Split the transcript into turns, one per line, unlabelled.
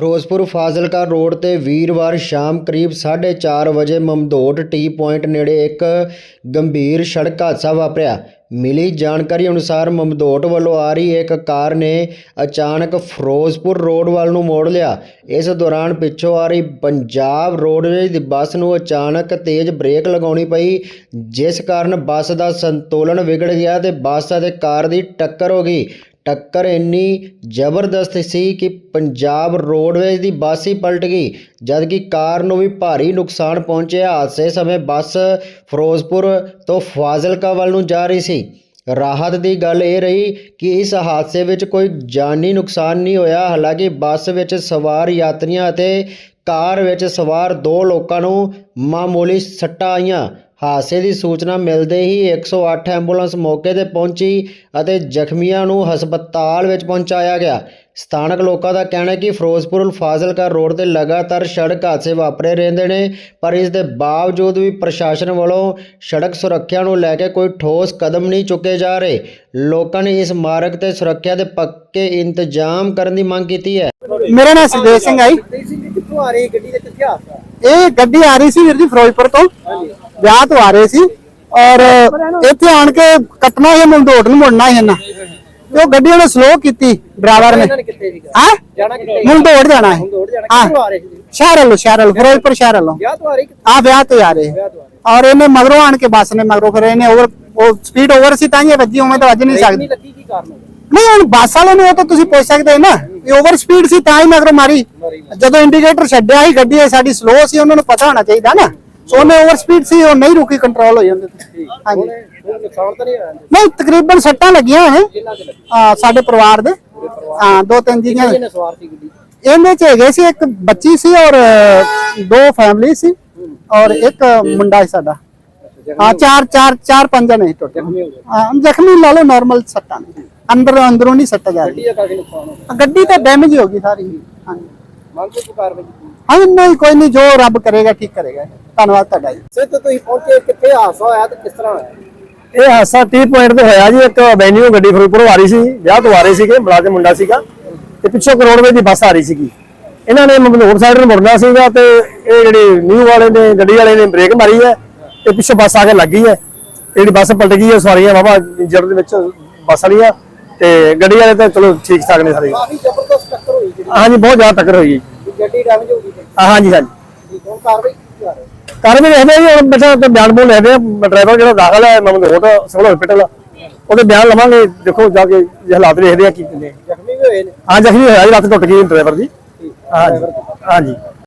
Firozpur Fazilka road ਤੇ ਵੀਰਵਾਰ ਸ਼ਾਮ ਕਰੀਬ 4:30 ਵਜੇ ਮਮਦੋਟ ਟੀ ਪੁਆਇੰਟ ਨੇੜੇ ਇੱਕ ਗੰਭੀਰ ਸੜਕ ਹਾਦਸਾ ਵਾਪਰਿਆ। ਮਿਲੀ ਜਾਣਕਾਰੀ ਅਨੁਸਾਰ ਮਮਦੋਟ ਵੱਲੋਂ ਆ ਰਹੀ ਇੱਕ ਕਾਰ ਨੇ ਅਚਾਨਕ ਫਿਰੋਜ਼ਪੁਰ ਰੋਡ ਵੱਲ ਨੂੰ ਮੋੜ ਲਿਆ। ਇਸ ਦੌਰਾਨ ਪਿੱਛੋਂ ਆ ਰਹੀ ਪੰਜਾਬ ਰੋਡਵੇਜ਼ ਦੀ ਬੱਸ ਨੂੰ ਅਚਾਨਕ ਤੇਜ਼ ਬ੍ਰੇਕ ਲਗਾਉਣੀ ਪਈ, ਜਿਸ ਕਾਰਨ ਬੱਸ ਦਾ ਸੰਤੁਲਨ ਵਿਗੜ ਗਿਆ ਤੇ ਬੱਸ ਅਤੇ ਕਾਰ ਦੀ ਟੱਕਰ ਹੋ ਗਈ। ਟੱਕਰ ਇੰਨੀ ਜ਼ਬਰਦਸਤ ਸੀ ਕਿ ਪੰਜਾਬ ਰੋਡਵੇਜ਼ ਦੀ ਬੱਸ ਹੀ ਪਲਟ ਗਈ, ਜਦਕਿ ਕਾਰ ਨੂੰ ਵੀ ਭਾਰੀ ਨੁਕਸਾਨ ਪਹੁੰਚਿਆ। ਹਾਦਸੇ ਸਮੇਂ ਬੱਸ ਫਿਰੋਜ਼ਪੁਰ ਤੋਂ ਫਾਜ਼ਿਲਕਾ ਵੱਲ ਨੂੰ ਜਾ ਰਹੀ ਸੀ। ਰਾਹਤ ਦੀ ਗੱਲ ਇਹ ਰਹੀ ਕਿ ਇਸ ਹਾਦਸੇ ਵਿੱਚ ਕੋਈ ਜਾਨੀ ਨੁਕਸਾਨ ਨਹੀਂ ਹੋਇਆ। ਹਾਲਾਂਕਿ ਬੱਸ ਵਿੱਚ ਸਵਾਰ ਯਾਤਰੀਆਂ ਅਤੇ ਕਾਰ ਵਿੱਚ ਸਵਾਰ ਦੋ ਲੋਕਾਂ ਨੂੰ ਮਾਮੂਲੀ ਸੱਟਾਂ ਆਈਆਂ। ਹਾਦਸੇ ਦੀ ਸੂਚਨਾ ਮਿਲਦੇ ਹੀ 108 ਐਂਬੂਲੈਂਸ ਮੌਕੇ ਤੇ ਪਹੁੰਚੀ ਅਤੇ ਜ਼ਖਮੀਆਂ ਨੂੰ ਹਸਪਤਾਲ ਵਿੱਚ ਪਹੁੰਚਾਇਆ ਗਿਆ। ਸਥਾਨਕ ਲੋਕਾਂ ਦਾ ਕਹਿਣਾ ਹੈ ਕਿ ਫਿਰੋਜ਼ਪੁਰ ਫਾਜ਼ਿਲਕਾ ਰੋਡ ਤੇ ਲਗਾਤਾਰ ਸੜਕ ਹਾਦਸੇ ਵਾਪਰੇ ਰਹਿੰਦੇ ਨੇ ਪਰ ਇਸ ਦੇ ਬਾਵਜੂਦ ਵੀ ਪ੍ਰਸ਼ਾਸਨ ਵੱਲੋਂ ਸੜਕ ਸੁਰੱਖਿਆ ਨੂੰ ਲੈ ਕੇ ਕੋਈ ਠੋਸ ਕਦਮ ਨਹੀਂ ਚੁੱਕੇ ਜਾ ਰਹੇ। ਲੋਕਾਂ ਨੇ ਇਸ ਮਾਰਗ ਤੇ ਸੁਰੱਖਿਆ ਦੇ ਪੱਕੇ ਇੰਤਜ਼ਾਮ ਕਰਨ ਦੀ ਮੰਗ ਕੀਤੀ ਹੈ।
ਮੇਰਾ ਨਾਮ ਸੁਦੇਸ਼ ਸਿੰਘ ਆਈ
ਕਿੱਥੋਂ ਆ ਰਹੀ ਗੱਡੀ ਦੇ ਕਿੱਥੇ ਹਾਦਸਾ?
ਇਹ ਗੱਡੀ ਆ ਰਹੀ ਸੀ ਵੀਰ ਜੀ ਫਿਰੋਜ਼ਪੁਰ ਤੋਂ। ਵਿਆਹ ਤੋਂ ਆ ਰਹੇ ਸੀ ਔਰ ਇੱਥੇ ਆਣ ਕੇ ਕੱਟਣਾ ਇਹ ਮੰਦੋੜ ਨੂੰ ਮੁੜਨਾ ਇਹਨਾਂ ਤੇ ਉਹ ਗੱਡੀ ਉਹਨੇ ਸਲੋ ਕੀਤੀ ਡਰਾਈਵਰ ਨੇ। ਹਾਂ? ਮੰਦੋੜ ਜਾਣਾ ਹੈ। ਸ਼ਹਿਰ ਵੱਲੋਂ ਸ਼ਹਿਰ ਵੱਲੋਂ ਫਿਰੋਜ਼ਪੁਰ ਸ਼ਹਿਰ ਵੱਲੋਂ।
ਆ
ਵਿਆਹ ਤੇ ਆ ਰਹੇ। ਔਰ ਇਹਨੇ ਮਗਰੋਂ ਆਣ ਕੇ ਬੱਸ ਨੇ ਮਗਰੋਂ ਫਿਰ ਇਹਨੇ ਓਵਰ ਉਹ ਸਪੀਡ ਓਵਰ ਸੀ ਤਾਂ ਹੀ ਇਹ ਵੱਜੀ ਉਵੇਂ ਤਾਂ ਵੱਜ ਨਹੀਂ ਸਕਦੀ।
ਨਹੀਂ
ਹੁਣ ਬੱਸ ਵਾਲੇ ਨੂੰ ਉਹ ਤਾਂ ਤੁਸੀਂ ਪੁੱਛ ਸਕਦੇ ਹੋ ਨਾ ਇਹ ਓਵਰ ਸਪੀਡ ਸੀ ਤਾਂ ਹੀ ਮਗਰੋਂ ਮਾਰੀ। ਜਦੋਂ ਇੰਡੀਕੇਟਰ ਛੱਡਿਆ ਸੀ ਗੱਡੀ ਸਾਡੀ ਸਲੋ ਸੀ ਉਹਨਾਂ ਨੂੰ ਪਤਾ ਹੋਣਾ ਚਾਹੀਦਾ ਨਾ। ਉਹਨੇ ਓਵਰ ਸਪੀਡ ਸੀ ਉਹ ਨਹੀਂ ਰੁਕੀ ਕੰਟਰੋਲ ਹੋ ਜਾਂਦੇ ਹਾਂਜੀ।
ਹੁਣ ਹੁਣ ਨੁਕਸਾਨ ਤਾਂ ਨਹੀਂ ਹੋਇਆ?
ਨਹੀਂ ਤਕਰੀਬਨ ਸੱਟਾਂ ਲੱਗੀਆਂ ਨੇ
ਕਿੰਨਾ ਕੁ ਲੱਗੀ
ਆ, ਸਾਡੇ ਪਰਿਵਾਰ ਦੇ। ਹਾਂ ਦੋ ਤਿੰਨ ਜੀਆਂ।
ਕਿੰਨੇ ਸਵਾਰ ਸੀ ਗੱਡੀ
ਇਹਨੇ ਚ ਹੈਗੇ ਸੀ ਇੱਕ ਬੱਚੀ ਸੀ ਔਰ ਅ, ਦੋ ਫੈਮਿਲੀ ਸੀ ਔਰ ਇੱਕ ਮੁੰਡਾ ਸੀ ਸਾਡਾ। ਹਾਂ ਚਾਰ ਚਾਰ ਚਾਰ ਪੰਜ ਨੇ ਟੋਟਲ
ਜ਼ਖਮੀ ਹੋ ਗਏ।
ਹਾਂ ਜ਼ਖਮੀ ਲਾ ਲਓ ਨਾਰਮਲ ਸੱਟਾਂ ਨੇ। ਅੰਦਰ ਅੰਦਰੋਂ ਨਹੀਂ ਸੱਟਾਂ ਜਾ
ਗੱਡੀ ਦਾ ਕਾਫੀ ਨੁਕਸਾਨ ਹੋ ਗਿਆ?
ਗੱਡੀ ਤਾਂ ਡੈਮੇਜ ਹੋ ਗਈ ਸਾਰੀ। ਹਾਂਜੀ
ਮੰਗ ਕੇ ਕਾਰਵਾਈ ਕੀਤੀ?
ਹਾਂ ਨਹੀਂ ਕੋਈ ਨਹੀਂ ਜੋ ਰੱਬ ਕਰੇਗਾ ਠੀਕ ਕਰੇਗਾ। ਧੰਨਵਾਦ ਤੁਹਾਡਾ ਜੀ।
ਸੇ ਤਾਂ ਤੁਸੀਂ ਪਹੁੰਚੇ ਕਿੱਥੇ ਹਾਦਸਾ ਹੋਇਆ ਤੇ ਕਿਸ ਤਰ੍ਹਾਂ ਹੋਇਆ?
ਇਹ ਹਾਦਸਾ 30 ਪੁਆਇੰਟ ਤੇ ਹੋਇਆ ਜੀ ਇੱਕ ਵੈਨਿਊ ਗੱਡੀ ਫਿਰੋਜ਼ਪੁਰੋਂ ਆ ਰਹੀ ਸੀ ਵਿਆਹ ਤੋਂ ਆ ਰਹੇ ਸੀਗੇ ਮੁਲਾਜ਼ਮ ਮੁੰਡਾ ਸੀਗਾ ਤੇ ਪਿੱਛੋਂ ਕਰੋੜਵੇ ਦੀ ਬੱਸ ਆ ਰਹੀ ਸੀਗੀ। ਇਹਨਾਂ ਨੇ ਮਬਨੂਰ ਸਾਈਡ ਨੂੰ ਮੁੜਨਾ ਸੀਗਾ ਤੇ ਇਹ ਜਿਹੜੀ ਨਿਊ ਵਾਲੇ ਨੇ ਗੱਡੀ ਵਾਲੇ ਨੇ ਬ੍ਰੇਕ ਮਾਰੀ ਹੈ ਤੇ ਪਿੱਛੋਂ ਬੱਸ ਆ ਕੇ ਲੱਗ ਹੈ। ਜਿਹੜੀ ਬੱਸ ਪਲਟ ਗਈ ਹੈ ਸਵਾਰੀਆਂ ਵਾਵਾ ਜੜ ਦੇ ਵਿੱਚ ਬੱਸ ਵਾਲੀਆਂ ਤੇ ਗੱਡੀ ਵਾਲੇ ਤਾਂ ਚਲੋ ਠੀਕ ਠਾਕ ਨੇ ਸਾਰੇ।
ਕਾਫੀ ਜ਼ਬਰਦਸਤ ਟੱਕਰ ਹੋਈ ਜਿਹੜੀ।
ਹਾਂਜੀ ਬਹੁਤ ਜ਼ਿਆਦਾ ਟੱਕਰ ਹੋਈ ਜੀ।
ਗੱਡੀ ਡੈਮੇਜ ਹੋ ਗਈ ਤੇ।
ਹਾਂ, ਹਾਂਜੀ ਹਾਂਜੀ।
ਠੀਕ ਹੁਣ ਕਾਰਵਾਈ ਕੀ ਕਰ ਰਹੇ
ਕਰ ਵੀ ਦੇਖਦੇ ਆ ਜੀ ਹੁਣ ਬੱਚਾ ਤੇ ਬਿਆਨ ਬੋਲ ਲੈਦੇ ਆ ਡਰਾਈਵਰ ਜਿਹੜਾ ਦਾਖਲ ਹੈ ਮਮਦੋਟ ਸਿਵਲ ਹਸਪੀਟਲ ਉਹਦੇ ਬਿਆਨ ਲਵਾਂਗੇ ਦੇਖੋ ਜਾ ਕੇ ਜੇ ਹਾਲਾਤ ਦੇਖਦੇ ਆ ਕੀ ਨੇ
ਜ਼ਖਮੀ ਵੀ ਹੋਏ ਨੇ?
ਹਾਂ ਜ਼ਖਮੀ ਹੋਇਆ ਜੀ ਲੱਤ ਟੁੱਟ ਗਈ ਡਰਾਈਵਰ ਦੀ। ਹਾਂਜੀ ਹਾਂਜੀ